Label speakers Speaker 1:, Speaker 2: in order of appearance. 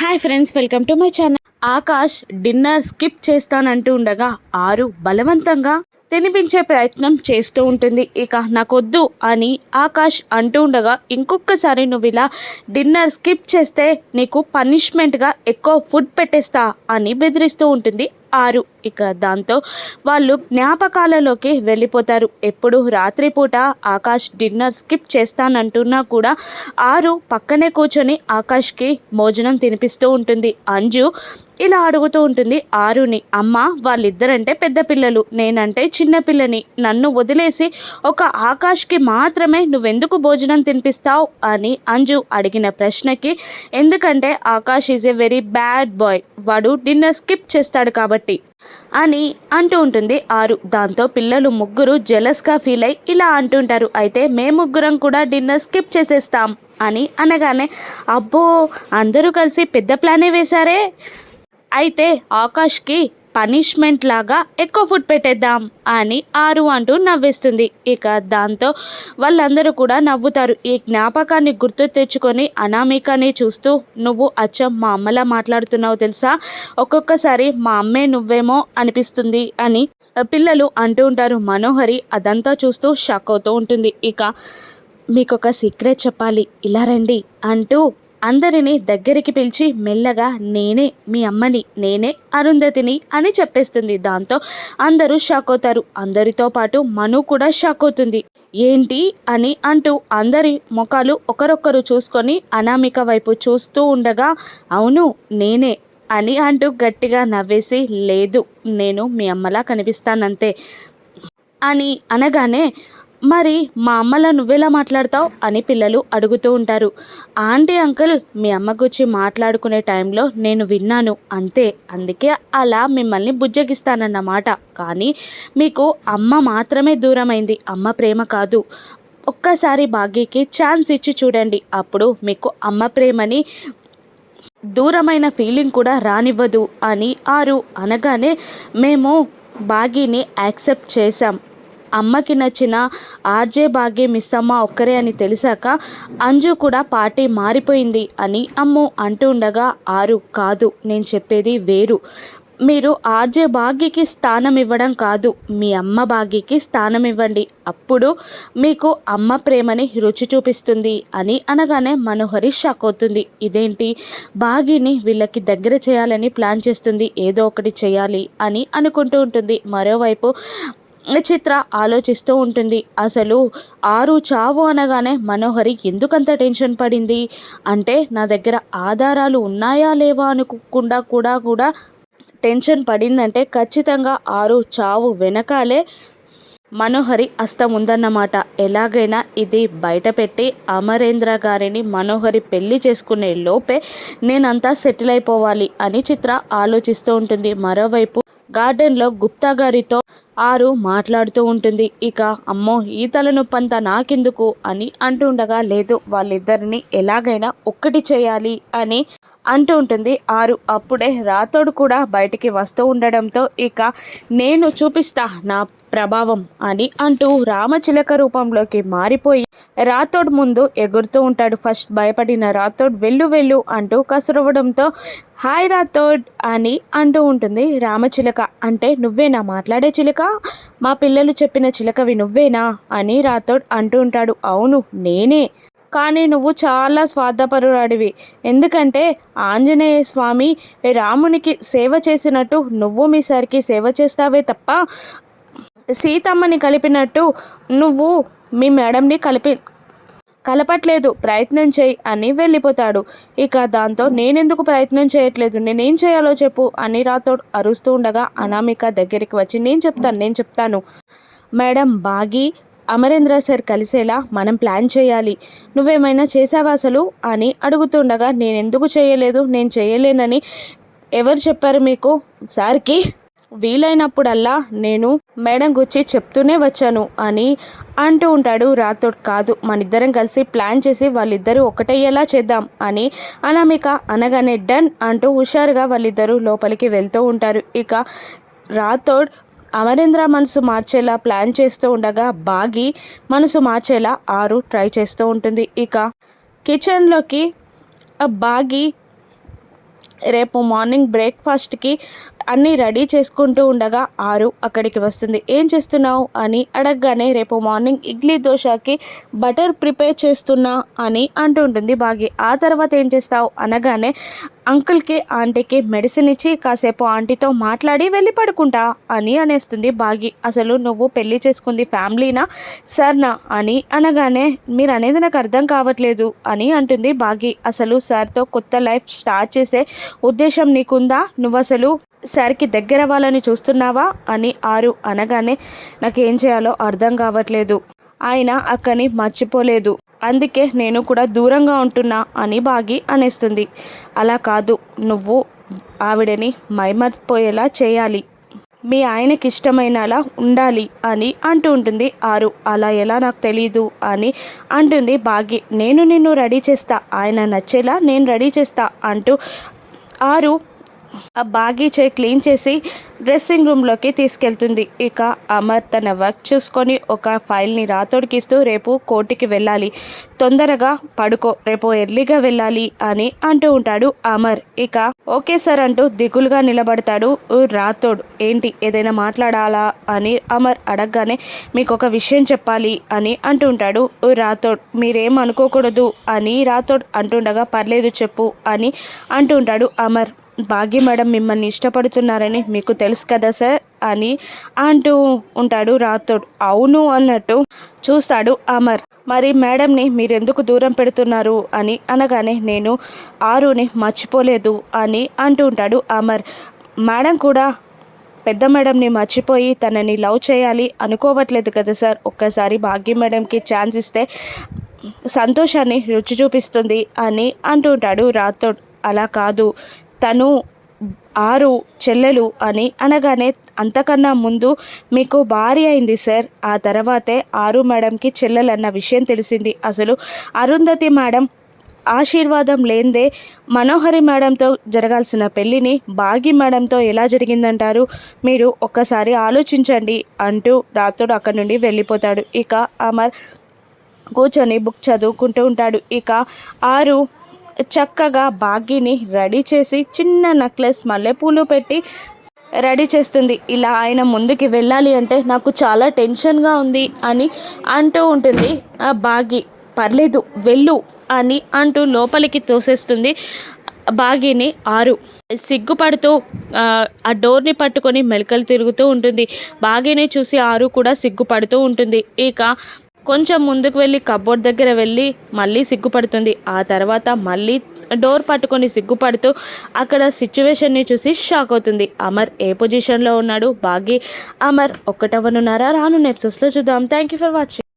Speaker 1: Hi friends welcome to my channel Akash dinner skip చేస్తానంటూ ఉండగా ఆరు బలవంతంగా తినిపించే ప్రయత్నం చేస్తూ ఉంటుంది. ఇక నాకొద్దు అని ఆకాష్ అంటూ ఉండగా ఇంకొకసారి నువ్వు ఇలా డిన్నర్ స్కిప్ చేస్తే నీకు పనిష్మెంట్గా ఎక్కువ ఫుడ్ పెట్టేస్తా అని బెదిరిస్తూ ఉంటుంది. ఆరు. ఇక దాంతో వాళ్ళు జ్ఞాపకాలలోకి వెళ్ళిపోతారు. ఎప్పుడు రాత్రిపూట ఆకాష్ డిన్నర్ స్కిప్ చేస్తానంటున్నా కూడా ఆరు పక్కనే కూర్చొని ఆకాష్కి భోజనం తినిపిస్తూ ఉంటుంది. అంజు ఇలా అడుగుతూ ఉంటుంది ఆరుని అమ్మ వాళ్ళిద్దరంటే పెద్ద పిల్లలు నేనంటే చిన్నపిల్లని నన్ను వదిలేసి ఒక ఆకాష్కి మాత్రమే నువ్వెందుకు భోజనం తినిపిస్తావు? అని అంజు అడిగిన ప్రశ్నకి ఎందుకంటే Akash is a very bad boy. వాడు డిన్నర్ స్కిప్ చేస్తాడు కాబట్టి అని అంటూ ఉంటుంది ఆరు. దాంతో పిల్లలు ముగ్గురు జెలస్గా ఫీల్ అయి ఇలా అంటుంటారు అయితే మేము ముగ్గురం కూడా డిన్నర్ స్కిప్ చేసేస్తాం అని అనగానే అబ్బో అందరూ కలిసి పెద్ద ప్లానే వేశారే? అయితే ఆకాష్కి పనిష్మెంట్ లాగా ఎక్కువ ఫుడ్ పెట్టేద్దాం అని ఆరు అంటూ నవ్విస్తుంది. ఇక దాంతో వాళ్ళందరూ కూడా నవ్వుతారు. ఈ జ్ఞాపకాన్ని గుర్తు తెచ్చుకొని అనామికని చూస్తూ నువ్వు అచ్చం మా అమ్మలా మాట్లాడుతున్నావు తెలుసా? ఒక్కొక్కసారి మా అమ్మే నువ్వేమో అనిపిస్తుంది అని పిల్లలు అంటూ ఉంటారు. మనోహరి అదంతా చూస్తూ షాక్ అవుతూ ఉంటుంది. ఇక మీకు ఒక సీక్రెట్ చెప్పాలి. ఇలా రండి అంటూ అందరినీ దగ్గరికి పిలిచి మెల్లగా నేనే మీ అమ్మని నేనే అరుంధతిని అని చెప్పేస్తుంది. దాంతో అందరూ షాక్ అవుతారు. అందరితో పాటు మను కూడా షాక్ అవుతుంది. ఏంటి అని అంటూ అందరి ముఖాలు ఒకరొకరు చూసుకొని అనామిక వైపు చూస్తూ ఉండగా అవును నేనే అని అంటూ గట్టిగా నవ్వేసి లేదు నేను మీ అమ్మలా కనిపిస్తానంతే అని అనగానే మరి మా అమ్మలా నువ్వెలా మాట్లాడతావు? అని పిల్లలు అడుగుతూ ఉంటారు. ఆంటీ అంకుల్ మీ అమ్మ గురించి మాట్లాడుకునే టైంలో నేను విన్నాను. అంతే. అందుకే అలా మిమ్మల్ని బుజ్జగిస్తానన్నమాట. కానీ మీకు అమ్మ మాత్రమే దూరమైంది. అమ్మ ప్రేమ కాదు. ఒక్కసారి భాగ్యకి ఛాన్స్ ఇచ్చి చూడండి. అప్పుడు మీకు అమ్మ ప్రేమని దూరమైన ఫీలింగ్ కూడా రానివ్వదు అని ఆరు అనగానే మేము బాగీని యాక్సెప్ట్ చేశాం. అమ్మకి నచ్చిన ఆర్జే భాగ్య మిస్ అమ్మ ఒక్కరే అని తెలిసాక అంజు కూడా పార్టీ మారిపోయింది అని అమ్ము అంటూ ఉండగా ఆరు కాదు నేను చెప్పేది వేరు. మీరు ఆర్జే భాగ్యకి స్థానం ఇవ్వడం కాదు మీ అమ్మ భాగ్యకి స్థానం ఇవ్వండి. అప్పుడు మీకు అమ్మ ప్రేమని రుచి చూపిస్తుంది అని అనగానే మనోహరి షాక్ అవుతుంది. ఇదేంటి? భాగ్యని వీళ్ళకి దగ్గర చేయాలని ప్లాన్ చేస్తుంది ఏదో ఒకటి చేయాలి అని అనుకుంటూ ఉంటుంది. మరోవైపు చిత్ర ఆలోచిస్తూ ఉంటుంది. అసలు ఆరు చావు అనగానే మనోహరి ఎందుకంత టెన్షన్ పడింది? అంటే నా దగ్గర ఆధారాలు ఉన్నాయా లేవా అనుకోకుండా కూడా కూడా టెన్షన్ పడిందంటే ఖచ్చితంగా ఆరు చావు వెనకాలే మనోహరి అస్తం ఉందన్నమాట. ఎలాగైనా ఇది బయటపెట్టి అమరేంద్ర గారిని మనోహరి పెళ్ళి చేసుకునే లోపే నేనంతా సెటిల్ అయిపోవాలి అని చిత్ర ఆలోచిస్తూ ఉంటుంది. మరోవైపు గార్డెన్లో గుప్తా గారితో ఆరు మాట్లాడుతూ ఉంటుంది. ఇక అమ్మో ఈ తలనొప్పంతా నాకెందుకు? అని అంటుండగా లేదు వాళ్ళిద్దరిని ఎలాగైనా ఒక్కటి చేయాలి అని అంటూ ఉంటుంది. ఆరు అప్పుడే రాతోడు కూడా బయటికి వస్తూ ఉండడంతో ఇక నేను చూపిస్తా నా ప్రభావం అని అంటూ రామచిలక రూపంలోకి మారిపోయి రాతోడ్ ముందు ఎగురుతూ ఉంటాడు. ఫస్ట్ భయపడిన రాతోడ్ వెళ్ళు వెళ్ళు అంటూ కసురవడంతో హాయ్ రాథోడ్ అని అంటూ ఉంటుంది. రామచిలక అంటే నువ్వేనా మాట్లాడే చిలక? మా పిల్లలు చెప్పిన చిలకవి నువ్వేనా అని రాతోడ్ అంటూ ఉంటాడు. అవును నేనే. కానీ నువ్వు చాలా స్వార్థపరుడివి ఎందుకంటే ఆంజనేయ స్వామి రామునికి సేవ చేసినట్టు నువ్వు మీ సారికి సేవ చేస్తావే తప్ప సీతమ్మని కలిపినట్టు నువ్వు మీ మేడంని కలిపి కలపట్లేదు. ప్రయత్నం చేయి అని వెళ్ళిపోతాడు. ఇక దాంతో నేనెందుకు ప్రయత్నం చేయట్లేదు? నేనేం చేయాలో చెప్పు అని రాతో అరుస్తూ ఉండగా అనామిక దగ్గరికి వచ్చి నేను చెప్తాను నేను చెప్తాను. మేడం బాగి అమరేంద్ర సార్ కలిసేలా మనం ప్లాన్ చేయాలి. నువ్వేమైనా చేసావా అసలు? అని అడుగుతుండగా నేను ఎందుకు చేయలేదు? నేను చేయలేనని ఎవరు చెప్పారు మీకు? సార్కి? వీలైనప్పుడల్లా నేను మేడం గురించి చెప్తూనే వచ్చాను అని అంటూ ఉంటాడు. రాతోడ్ కాదు మనిద్దరం కలిసి ప్లాన్ చేసి వాళ్ళిద్దరూ ఒకటయ్యేలా చేద్దాం అని అనామిక అనగానే డన్ అంటూ హుషారుగా వాళ్ళిద్దరూ లోపలికి వెళ్తూ ఉంటారు. ఇక రాథోడ్ అమరేంద్ర మనసు మార్చేలా ప్లాన్ చేస్తూ ఉండగా బాగి మనసు మార్చేలా ఆరు ట్రై చేస్తూ ఉంటుంది. ఇక కిచెన్లోకి బాగి రేపు మార్నింగ్ బ్రేక్ఫాస్ట్కి అన్నీ రెడీ చేసుకుంటూ ఉండగా ఆరు అక్కడికి వస్తుంది. ఏం చేస్తున్నావు? అని అడగగానే రేపు మార్నింగ్ ఇడ్లీ దోశకి బటర్ ప్రిపేర్ చేస్తున్నా అని అంటుంటుంది బాగి. ఆ తర్వాత ఏం చేస్తావు? అనగానే అంకుల్కి ఆంటీకి మెడిసిన్ ఇచ్చి కాసేపు ఆంటీతో మాట్లాడి వెళ్ళి పడుకుంటా అని అనేస్తుంది బాగి. అసలు నువ్వు పెళ్ళి చేసుకుంది ఫ్యామిలీనా? సర్నా అని అనగానే మీరు అనేది నాకు అర్థం కావట్లేదు అని అంటుంది బాగి. అసలు సార్తో కొత్త లైఫ్ స్టార్ట్ చేసే ఉద్దేశం నీకుందా? నువ్వు అసలు సార్కి దగ్గర అవ్వాలని చూస్తున్నావా అని ఆరు అనగానే నాకేం చేయాలో అర్థం కావట్లేదు. ఆయన అక్కని మర్చిపోలేదు. అందుకే నేను కూడా దూరంగా ఉంటున్నా అని బాగి అనేస్తుంది. అలా కాదు నువ్వు ఆవిడని మైమర్పోయేలా చేయాలి. మీ ఆయనకి ఇష్టమైనలా ఉండాలి అని అంటూ ఉంటుంది ఆరు. అలా ఎలా నాకు తెలీదు అని అంటుంది బాగి. నేను నిన్ను రెడీ చేస్తా. ఆయన నచ్చేలా నేను రెడీ చేస్తా అంటూ ఆరు ఆ బాగీ చేయి క్లీన్ చేసి డ్రెస్సింగ్ రూమ్లోకి తీసుకెళ్తుంది. ఇక అమర్ తన వర్క్ చూసుకొని ఒక ఫైల్ని రాతోడికిస్తూ రేపు కోర్టుకి వెళ్ళాలి. తొందరగా పడుకో రేపు ఎర్లీగా వెళ్ళాలి అని అంటూ ఉంటాడు అమర్. ఇక ఓకే సార్ అంటూ దిగులుగా నిలబడతాడు రాతోడ్ ఏంటి ఏదైనా మాట్లాడాలా అని అమర్ అడగగానే మీకు ఒక విషయం చెప్పాలి అని అంటూ ఉంటాడు రాతోడ్ మీరేం అనుకోకూడదు అని రాతోడ్ అంటుండగా పర్లేదు చెప్పు అని అంటూ ఉంటాడు అమర్. భాగ్య మేడం మిమ్మల్ని ఇష్టపడుతున్నారని మీకు తెలుసు కదా సార్ అని అంటూ ఉంటాడు రాతోడు అవును అన్నట్టు చూస్తాడు అమర్. మరి మేడంని మీరెందుకు దూరం పెడుతున్నారు అని అనగానే నేను ఆరుని మర్చిపోలేదు అని అంటూ ఉంటాడు అమర్. మేడం కూడా పెద్ద మేడంని మర్చిపోయి తనని లవ్ చేయాలి అనుకోవట్లేదు కదా సార్. ఒక్కసారి భాగ్య మేడంకి ఛాన్స్ ఇస్తే సంతోషాన్ని రుచి చూపిస్తుంది అని అంటూ ఉంటాడు రాథోడ్. అలా కాదు. తను ఆరు చెల్లెలు అని అనగానే అంతకన్నా ముందు మీకు భార్య అయింది సార్. ఆ తర్వాతే ఆరు మేడంకి చెల్లెలు అన్న విషయం తెలిసింది. అసలు అరుంధతి మేడం ఆశీర్వాదం లేందే మనోహరి మేడంతో జరగాల్సిన పెళ్ళిని బాగి మేడంతో ఎలా జరిగిందంటారు? మీరు ఒక్కసారి ఆలోచించండి అంటూ రాత్రుడు అక్కడి నుండి వెళ్ళిపోతాడు. ఇక అమర్ కూర్చొని బుక్ చదువుకుంటూ ఉంటాడు. ఇక ఆరు చక్కగా బాగీని రెడీ చేసి చిన్న నెక్లెస్ మల్లెపూలు పెట్టి రెడీ చేస్తుంది. ఇలా ఆయన ముందుకి వెళ్ళాలి అంటే నాకు చాలా టెన్షన్గా ఉంది అని అంటూ ఉంటుంది. ఆ బాగి పర్లేదు వెళ్ళు అని అంటూ లోపలికి తోసేస్తుంది. బాగిని ఆరు సిగ్గుపడుతూ ఆ డోర్ని పట్టుకొని మెలకలు తిరుగుతూ ఉంటుంది. బాగిని చూసి ఆరు కూడా సిగ్గుపడుతూ ఉంటుంది. ఇక కొంచెం ముందుకు వెళ్ళి కబోర్డ్ దగ్గర వెళ్ళి మళ్ళీ సిగ్గుపడుతుంది. ఆ తర్వాత మళ్ళీ డోర్ పట్టుకొని సిగ్గుపడుతూ అక్కడ సిచ్యువేషన్ని చూసి షాక్ అవుతుంది. అమర్ ఏ పొజిషన్లో ఉన్నాడు? బాగి అమర్ ఒక్కటవనున్నారా రాను నెప్సెస్లో చూద్దాం. Thank you for watching